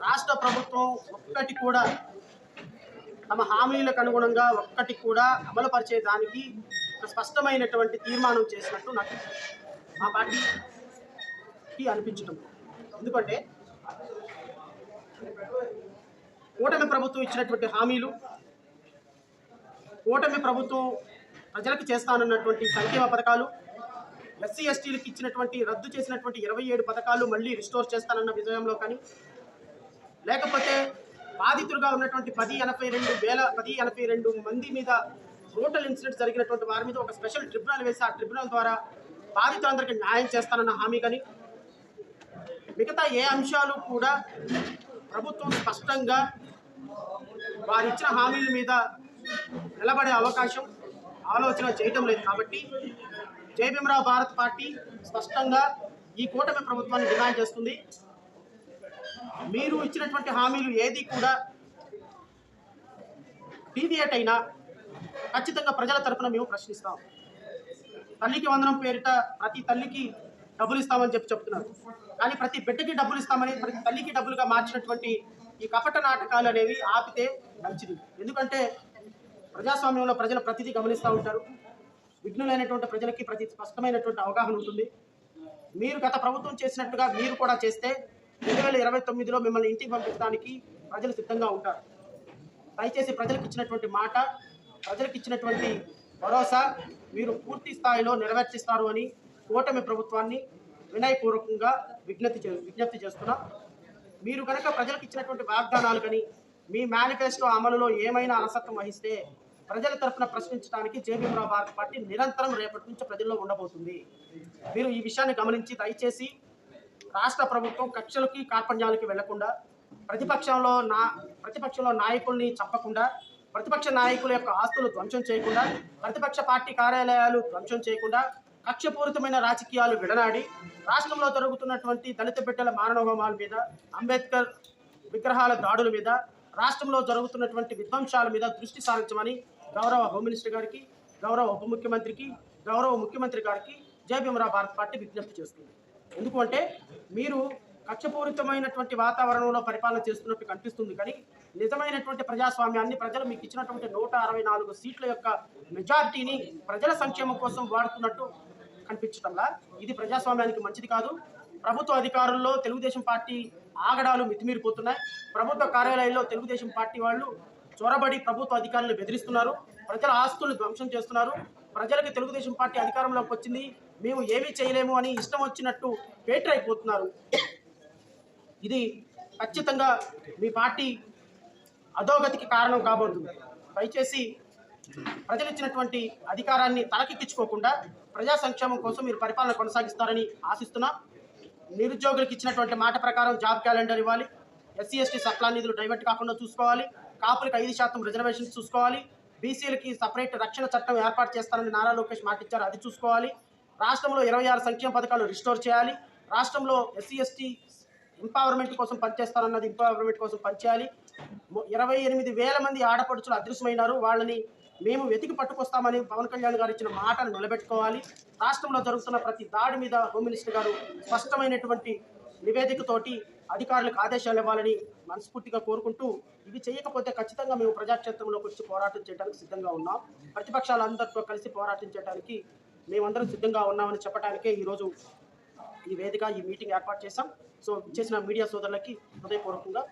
రాష్ట్ర ప్రభుత్వం ఒక్కటి కూడా తమ హామీలకు అనుగుణంగా ఒక్కటి కూడా అమలుపరిచే దానికి ఒక స్పష్టమైనటువంటి తీర్మానం చేసినట్టు నాకు మా పార్టీకి అనిపించడం. ఎందుకంటే కూటమి ప్రభుత్వం ఇచ్చినటువంటి హామీలు కూటమి ప్రభుత్వం ప్రజలకు చేస్తానన్నటువంటి సంక్షేమ పథకాలు ఎస్సీ ఎస్టీలకు ఇచ్చినటువంటి రద్దు చేసినటువంటి ఇరవై ఏడు పథకాలు మళ్ళీ రిస్టోర్ చేస్తానన్న విజయంలో కానీ లేకపోతే బాధితులుగా ఉన్నటువంటి పది ఎనభై రెండు వేల పది ఎనభై రెండు మంది మీద టోటల్ ఇన్సిడెంట్ జరిగినటువంటి వారి మీద ఒక స్పెషల్ ట్రిబ్యునల్ వేసి ఆ ట్రిబ్యునల్ ద్వారా బాధితులందరికీ న్యాయం చేస్తానన్న హామీ కానీ మిగతా ఏ అంశాలు కూడా ప్రభుత్వం స్పష్టంగా వారు ఇచ్చిన హామీల మీద నిలబడే అవకాశం ఆలోచన చేయటం లేదు కాబట్టి జయభీమరావు భారత్ పార్టీ స్పష్టంగా ఈ కూటమి ప్రభుత్వాన్ని డిమాండ్ చేస్తుంది. మీరు ఇచ్చినటువంటి హామీలు ఏది కూడా డీవియేట్ అయినా ఖచ్చితంగా ప్రజల తరపున మేము ప్రశ్నిస్తాం. తల్లికి వందనం పేరిట ప్రతి తల్లికి డబ్బులు ఇస్తామని చెప్పి చెప్తున్నారు. కానీ ప్రతి బిడ్డకి డబ్బులు ఇస్తామని ప్రతి తల్లికి డబ్బులుగా మార్చినటువంటి ఈ కపట నాటకాలు అనేవి ఆపితే మంచిది. ఎందుకంటే ప్రజాస్వామ్యంలో ప్రజలు ప్రతిదీ గమనిస్తూ ఉంటారు. విఘ్నులైనటువంటి ప్రజలకి ప్రతి స్పష్టమైనటువంటి అవగాహన ఉంటుంది. మీరు గత ప్రభుత్వం చేసినట్టుగా మీరు కూడా చేస్తే రెండు వేల ఇరవై తొమ్మిదిలో మిమ్మల్ని ఇంటికి పంపించడానికి ప్రజలు సిద్ధంగా ఉంటారు. దయచేసి ప్రజలకు ఇచ్చినటువంటి మాట ప్రజలకు ఇచ్చినటువంటి భరోసా మీరు పూర్తి స్థాయిలో నెరవేర్చిస్తారు అని కూటమి ప్రభుత్వాన్ని వినయపూర్వకంగా విజ్ఞప్తి చే విజ్ఞప్తి చేస్తున్నా. మీరు కనుక ప్రజలకు ఇచ్చినటువంటి వాగ్దానాలు కానీ మీ మేనిఫెస్టో అమలులో ఏమైనా అలసత్వం వహిస్తే ప్రజల తరఫున ప్రశ్నించడానికి జేబీరావు పార్టీ నిరంతరం రేపటి నుంచి ప్రజల్లో ఉండబోతుంది. మీరు ఈ విషయాన్ని గమనించి దయచేసి రాష్ట్ర ప్రభుత్వం కక్షలకి కార్పణ్యాలకి వెళ్ళకుండా ప్రతిపక్షంలో నా ప్రతిపక్షంలో నాయకుల్ని చంపకుండా ప్రతిపక్ష నాయకుల యొక్క ఆస్తులు ధ్వంసం చేయకుండా ప్రతిపక్ష పార్టీ కార్యాలయాలు ధ్వంసం చేయకుండా కక్షపూరితమైన రాజకీయాలు విడనాడి రాష్ట్రంలో జరుగుతున్నటువంటి దళిత బిడ్డల మారణహోమాల మీద అంబేద్కర్ విగ్రహాల దాడుల మీద రాష్ట్రంలో జరుగుతున్నటువంటి విధ్వంసాల మీద దృష్టి సారించమని గౌరవ హోంమినిస్టర్ గారికి గౌరవ ఉప ముఖ్యమంత్రికి గౌరవ ముఖ్యమంత్రి గారికి జయభీమరావు భారత్ పార్టీ విజ్ఞప్తి చేస్తుంది. ఎందుకంటే మీరు కక్షపూరితమైనటువంటి వాతావరణంలో పరిపాలన చేస్తున్నట్టు కనిపిస్తుంది. కానీ నిజమైనటువంటి ప్రజాస్వామ్యాన్ని ప్రజలు మీకు ఇచ్చినటువంటి నూట అరవై నాలుగు సీట్ల యొక్క మెజారిటీని ప్రజల సంక్షేమం కోసం వాడుతున్నట్టు కనిపించడంలా ఇది ప్రజాస్వామ్యానికి మంచిది కాదు. ప్రభుత్వ అధికారుల్లో తెలుగుదేశం పార్టీ ఆగడాలు మితిమీరిపోతున్నాయి. ప్రభుత్వ కార్యాలయాల్లో తెలుగుదేశం పార్టీ వాళ్ళు చొరబడి ప్రభుత్వ అధికారులను బెదిరిస్తున్నారు. ప్రజల ఆస్తులను ధ్వంసం చేస్తున్నారు. ప్రజలకు తెలుగుదేశం పార్టీ అధికారంలోకి వచ్చింది. మేము ఏమీ చేయలేము అని ఇష్టం వచ్చినట్టు పేటరైపోతున్నారు ఇది ఖచ్చితంగా మీ పార్టీ అధోగతికి కారణం కాబోతుంది. దయచేసి ప్రజలు ఇచ్చినటువంటి అధికారాన్ని తలకెక్కించుకోకుండా ప్రజా సంక్షేమం కోసం మీరు పరిపాలన కొనసాగిస్తారని ఆశిస్తున్నా. నిరుద్యోగులకు ఇచ్చినటువంటి మాట ప్రకారం జాబ్ క్యాలెండర్ ఇవ్వాలి. ఎస్సీ ఎస్టీ సప్లా నిధులు డైవర్ట్ కాకుండా చూసుకోవాలి. కాపులకు ఐదు శాతం రిజర్వేషన్స్ చూసుకోవాలి. బీసీలకి సపరేట్ రక్షణ చట్టం ఏర్పాటు చేస్తానని నారా లోకేష్ మాట ఇచ్చారు అది చూసుకోవాలి. రాష్ట్రంలో ఇరవై ఆరు సంక్షేమ పథకాలు రిస్టోర్ చేయాలి. రాష్ట్రంలో ఎస్సీ ఎస్టీ ఎంపవర్మెంట్ కోసం పనిచేస్తారన్నది ఎంపవర్మెంట్ కోసం పనిచేయాలి. ఇరవై ఎనిమిది వేల మంది ఆడపడుచులు అదృశ్యమైనారు. వాళ్ళని మేము వెతికి పట్టుకొస్తామని పవన్ కళ్యాణ్ గారు ఇచ్చిన మాటను నిలబెట్టుకోవాలి. రాష్ట్రంలో జరుగుతున్న ప్రతి దాడి మీద హోమ్ మినిస్టర్ గారు స్పష్టమైనటువంటి నివేదికతోటి అధికారులకు ఆదేశాలు ఇవ్వాలని మనస్ఫూర్తిగా కోరుకుంటూ ఇవి చేయకపోతే ఖచ్చితంగా మేము ప్రజాక్షేత్రంలోకి వచ్చి పోరాటం చేయడానికి సిద్ధంగా ఉన్నాం. ప్రతిపక్షాలందరితో కలిసి పోరాటం చేయడానికి మేమందరం సిద్ధంగా ఉన్నామని చెప్పడానికే ఈరోజు ఈ వేదిక ఈ మీటింగ్ ఏర్పాటు చేశాం. సో చేసిన మీడియా సోదరులకి హృదయపూర్వకంగా